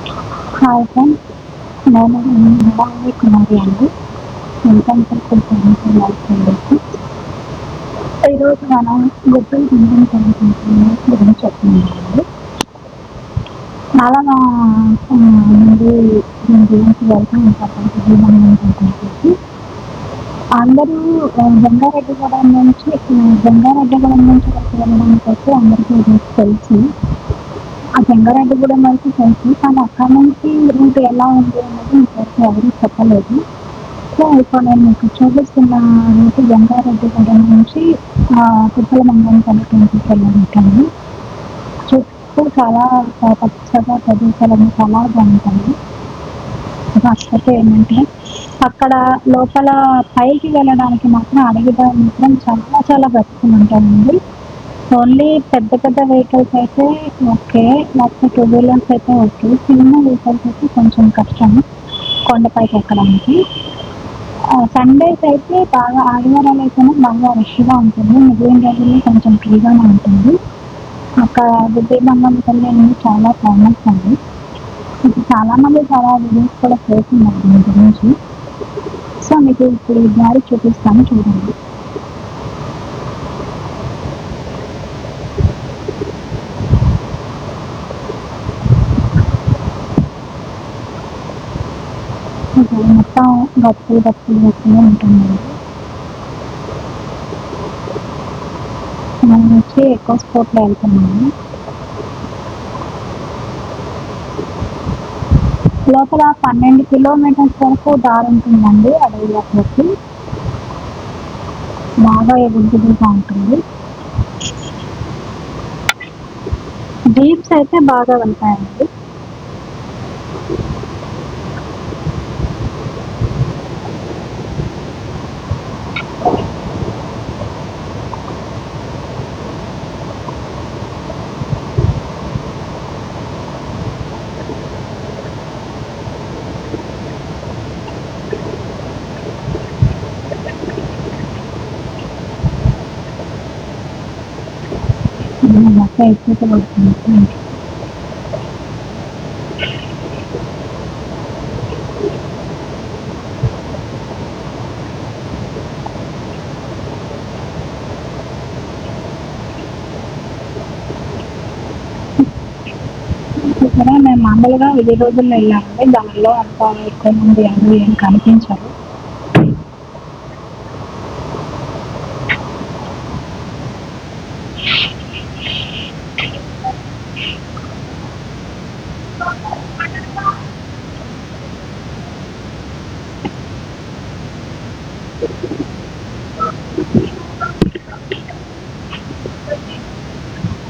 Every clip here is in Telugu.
హాయ్ ఫ్రెండ్స్ నేను నిడాలి కుమారి అండి. ఈరోజు మనం గుడ్డలు ఇండియన్ కనిపించింది గురించి చెప్తున్నానండి చాలా మంది దీని గురించి వెళ్తూ ఉంటారు. జీవనం అందరూ ఆ, జంగారెడ్డిగూడెం నుంచి ఆ, జంగారెడ్డిగూడెం నుంచి వెళ్ళడానికి అయితే అందరికీ తెలుసు. రంగారెడ్డి కూడా మనకి తెలుసు కానీ అక్కడ నుంచి రూట్ ఎలా ఉంది అనేది ఇంతవరకు ఎవరు చెప్పలేదు. సో ఇప్పుడు నేను మీకు చూపిస్తున్న రూట్ జంగారెడ్డిగూడెం నుంచి కుప్పల మండలం కనిపించి వెళ్ళాను చుట్టూ చాలా పచ్చగా ప్రదేశాలు చాలా బాగుంటాయి. కాకపోతే ఏంటంటే అక్కడ లోపల పైకి వెళ్ళడానికి మాత్రం అడవి మాత్రం చాలా చాలా బ్రతుకులు ఉంటాయండి. ఓన్లీ పెద్ద పెద్ద వెహికల్స్ అయితే ఓకే. లేకపోతే టూ వీలర్స్ అయితే ఓకే. చిన్న వెహికల్స్ అయితే కొంచెం కష్టం కొండపైకి ఎక్కడానికి. సండేస్ అయితే బాగా ఆదివారాలు అయితేనే బాగా రష్గా ఉంటుంది. మిగిలిన రోజుల్లో కొంచెం ఫ్రీగానే ఉంటుంది. అక్కడ విజయబంగం తల్లి అనేది చాలా ఫేమస్ అండి చాలామంది చాలా చాలా వీడియోస్ కూడా చేస్తున్నారు దీని గురించి. సో మీకు ఇప్పుడు ఈ దారి చూపిస్తాను చూడండి ఇది మొత్తం గట్టి గట్టి ఉంటుందండి మనం వచ్చి ఎక్కువ స్పోర్ట్లో వెళ్తున్నాము లోపల పన్నెండు కిలోమీటర్స్ వరకు దారి ఉంటుందండి అడవిలోకి బాగా ఎగురుగా ఉంటుంది. జీప్స్ అయితే బాగా వెళ్తాయండి. మొత్తం ఎక్కువ పడుతుంది ఇక్కడ మేము మామూలుగా వివిధ రోజుల్లో వెళ్ళామండి. దానిలో అంత ఎక్కువ మంది అందరూ ఏం కనిపించారు.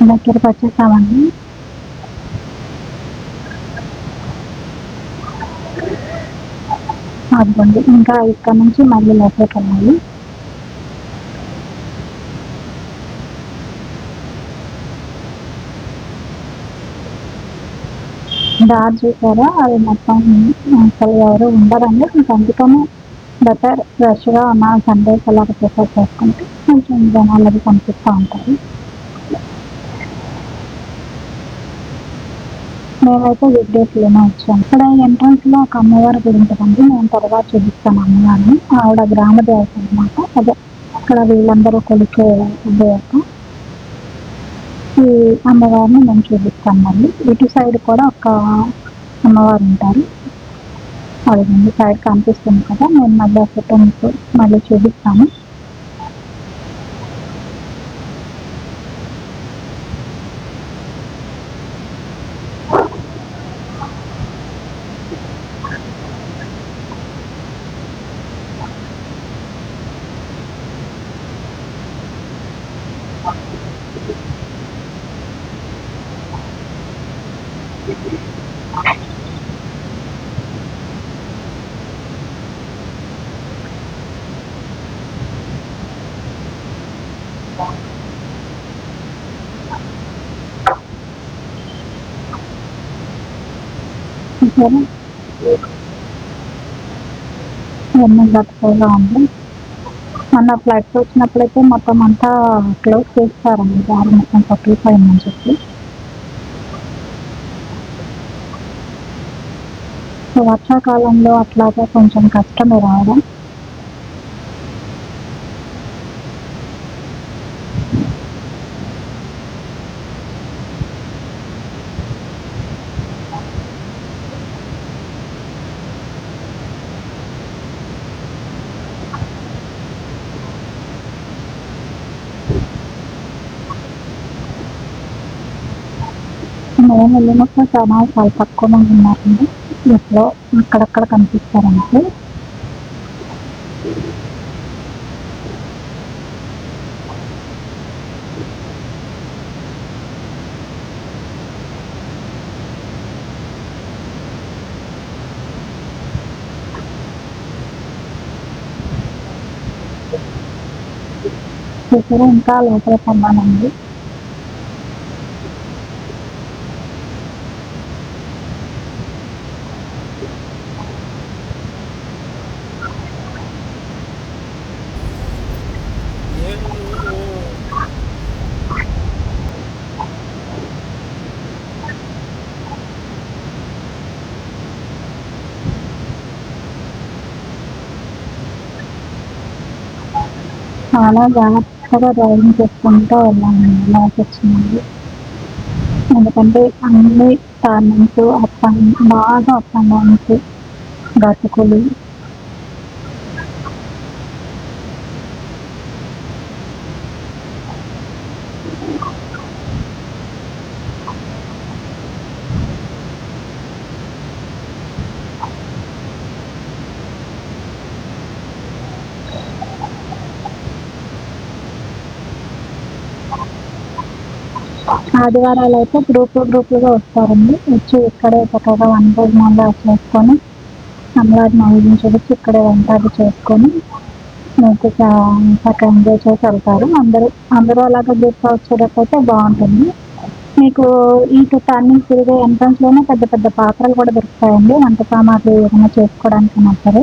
దగ్గరకు వచ్చేసామండి. అదిగోండి ఇంకా ఇక్కడ నుంచి మళ్ళీ లోపలికి వెళ్ళాలి. దారి చూసారా అది మొత్తం అసలు ఎవరు ఉండరండి ఇంకా అందుకనే బెటర్ ఫ్రెష్గా ఉన్న సండేస్ అలాగ ప్రిఫర్ చేసుకుంటే కొంచెం జనాలు అది కనిపిస్తూ ఉంటారు. మేమైతే వీక్ డేస్లోనే వచ్చాం. ఇక్కడ ఎంట్రన్స్లో ఒక అమ్మవారి గుడి ఉంటుందండి నేను తర్వాత చూపిస్తాను అమ్మవారిని. ఆవిడ గ్రామ దేవత అనమాట అదే ఇక్కడ వీళ్ళందరూ కొలిచే దేవత ఈ అమ్మవారిని నేను చూపిస్తాను మళ్ళీ ఇటు సైడ్ కూడా ఒక అమ్మవారు ఉంటారు. అది సైడ్ కనిపిస్తుంది కదా. నేను మళ్ళీ ఆ ఫోటో మీకు మళ్ళీ చూపిస్తాను. సరే ఎన్ని గట్టుగా ఉంది మొన్న ఫ్లడ్స్ వచ్చినప్పుడైతే మొత్తం అంతా క్లోజ్ చేస్తారండి. దారి మొత్తం కొట్టుకుపోయిందని చెప్పి. సో వర్షాకాలంలో అట్లాగే కొంచెం కష్టమే రావడం మేము వెళ్ళినప్పుడు జనాలు చాలా తక్కువ మంది ఉన్నారండి ఎప్పుడో అక్కడక్కడ కనిపిస్తారంటే చూసారా ఇంకా లోపల కొన్నానండి చాలా జాగ్రత్తగా డ్రైవింగ్ చేసుకుంటూ వెళ్ళామండి లాస్ వచ్చింది. ఎందుకంటే అన్ని టర్నింగ్స్ అప్ అండ్ బాగా అప్ అండ్ డౌన్స్ గతుకులు ఆదివారాలు అయితే గ్రూప్ గ్రూపులుగా వస్తారండి. వచ్చి ఇక్కడే చక్కగా వన్ రోజు మళ్ళీ చేసుకొని అమ్మవారి నైవేద్యం చూసి ఇక్కడే వంట అది చేసుకొని మీకు చక్కగా ఎంజాయ్ చేసి వెళ్తారు. అందరూ అందరూ అలాగే గ్రూప్గా వచ్చేటట్టయితే బాగుంటుంది. మీకు ఇటు టర్నింగ్ తిరిగే ఎంట్రన్స్లోనే పెద్ద పెద్ద పాత్రలు కూడా దొరుకుతాయండి. వంట సామాగ్రి ఏమైనా చేసుకోవడానికి సరే.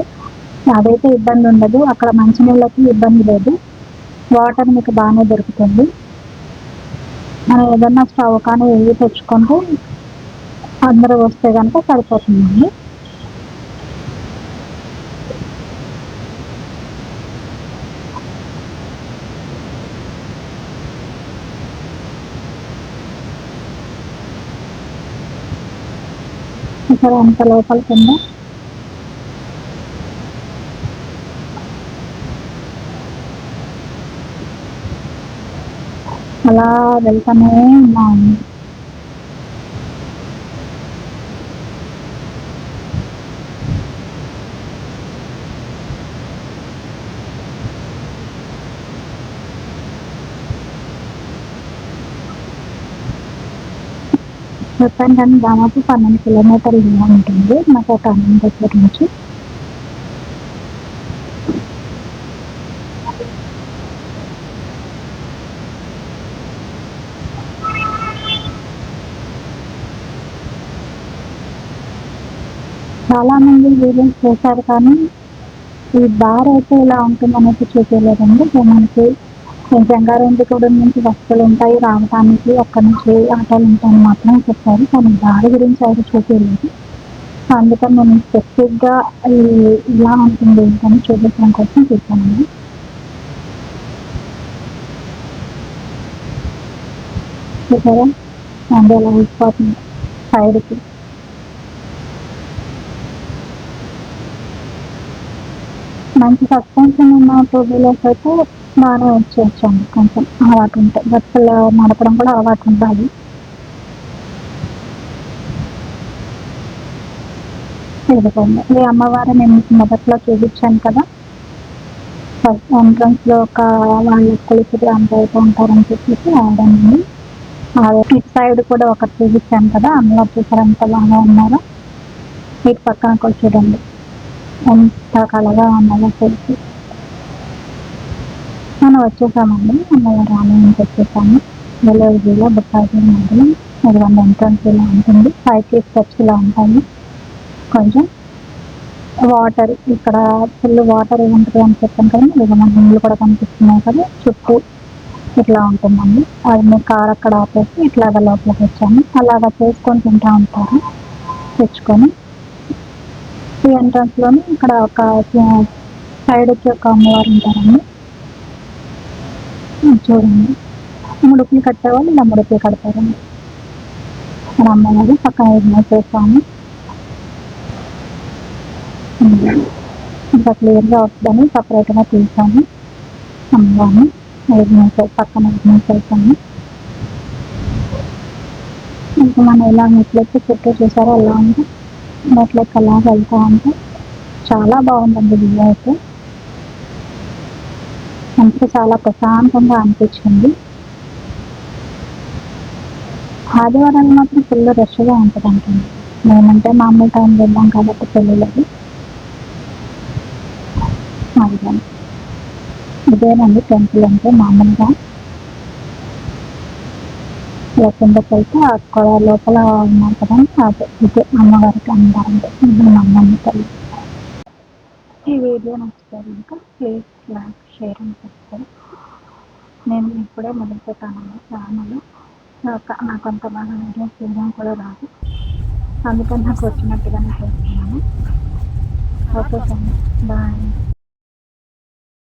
అదైతే ఇబ్బంది ఉండదు. అక్కడ మంచినీళ్ళకి ఇబ్బంది లేదు. వాటర్ మీకు బాగానే దొరుకుతుంది. మనం ఏదన్నా స్టవ్ కానీ ఏవి తెచ్చుకుంటే అందరూ వస్తే కనుక సరిపోతుందండి. ఇక్కడ అంత లోపల కింద అలా వెళ్తానే ఉన్నాము చెప్పాను కానీ దాదాపు పన్నెండు కిలోమీటర్లు దూరం ఉంటుంది మాకు ఒక అన్నం దగ్గర నుంచి చాలా మంది వీడియోస్ చేశారు కానీ ఈ దారి అయితే ఇలా ఉంటుంది అనేది చూపించలేదండి సో మనకి జంగారెడ్డిగూడెం నుంచి బస్సులు ఉంటాయి. రావటానికి అక్కడ నుంచి ఆటోలు ఉంటాయని మాత్రమే చెప్పారు. కానీ దారి గురించి అయితే చూపించలేదు అందుకని నేను స్పెసిఫిక్గా ఇలా ఉంటుంది ఏంటని చూపించడం కోసం చూసానండి చూసారా? అండ్ అలా వెళ్ళిపోతుంది సైడ్కి మంచి సస్పెన్షన్ ఉన్న టూ వీలర్స్ అయితే బాగానే వచ్చేయచ్చండి కొంచెం అలవాటు ఉంటే బస్సులో నడపడం కూడా అలవాటు ఉండాలి. ఇదిగోండి ఈ అమ్మవారు నేను మొదట్లో చూపించాను కదా. ఫస్ట్ ఎంట్రన్స్లో ఒక వాళ్ళు కొలుసులు అంత అయితే ఉంటారని చెప్పేసి ఆడండి ఇటు సైడ్ కూడా ఒకటి చూపించాను కదా అమ్మవారు చూసారు ఎంత బాగా ఉన్నారో. ఇటు పక్కన కూడా చూడండి ఎంత కలగా ఉన్నాయో తెలిసి మనం వచ్చేసామండి. అమ్మవారు ఆలయానికి వచ్చేసాము వెలుగులో బుట్టాజీ మధ్యలో ఇదిగోండి ఎంట్రన్స్ ఇలా ఉంటుంది. పైకి స్టెప్స్ ఇలా ఉంటాయి. కొంచెం వాటర్ ఇక్కడ ఫుల్ వాటర్ ఉంటుంది అని చెప్పాను కదా ఇక మన నీళ్ళు కూడా కనిపిస్తున్నాయి కదా చుట్టూ ఇట్లా ఉంటుందండి. అది మీ కార్ అక్కడ ఆపేసి ఇట్లా లోపలికి వచ్చాము. అలాగా చేసుకొని తింటూ ఉంటారు. తెచ్చుకొని ఈ ఎంట్రన్స్లోని ఇక్కడ ఒక సైడ్ వచ్చి ఒక అమ్మవారు ఉంటారండి. చూడండి. ముడుపులు కట్టేవాళ్ళు ఇలా ముడుపులు కడతారండి. ఇక్కడ అమ్మవారు పక్కన ఇగ్నోర్ చేసాము ఇంకా క్లియర్గా వస్తుందని సపరేట్గా తీసాము. అమ్మవారిని ఇగ్నోర్ పక్కన ఇగ్నోర్ చేసాము ఇంకా మనం ఎలా మెట్లెక్కి చుట్టూ చూసారో ఎలా ఉంది. మెట్లెక్కి అలా వెళ్తా ఉంటే చాలా బాగుందండి వ్యూ అయితే. మనసు చాలా ప్రశాంతంగా అనిపించింది. ఆదివారాలు మాత్రం ఫుల్ రష్గా ఉంటుంది అంటుంది మేమంటే మామూలు టైం వెళ్ళాం కాబట్టి తెలియలేదు. అదే ఇదేనండి టెంపుల్ అంటే మామూలుగా. లేకుండా పోయితే ఆ అక్కడ లోపల ఉన్నారు కదా అదే ఇదే అమ్మవారికి అమ్మవారంటే ఇది అమ్మమ్మ తల్లి. ఈ వీడియో నచ్చితే ఇంకా ప్లీజ్ లైక్ షేర్ అని సబ్స్క్రైబ్. నేను ఇప్పుడే మొదలుపెట్టానండి ఛానల్ నాకు అంత బాగా వీడియోస్ చేయడం కూడా రాదు. అందుకని నాకు వచ్చినట్టుగానే చేస్తున్నాను. Okay sir bye.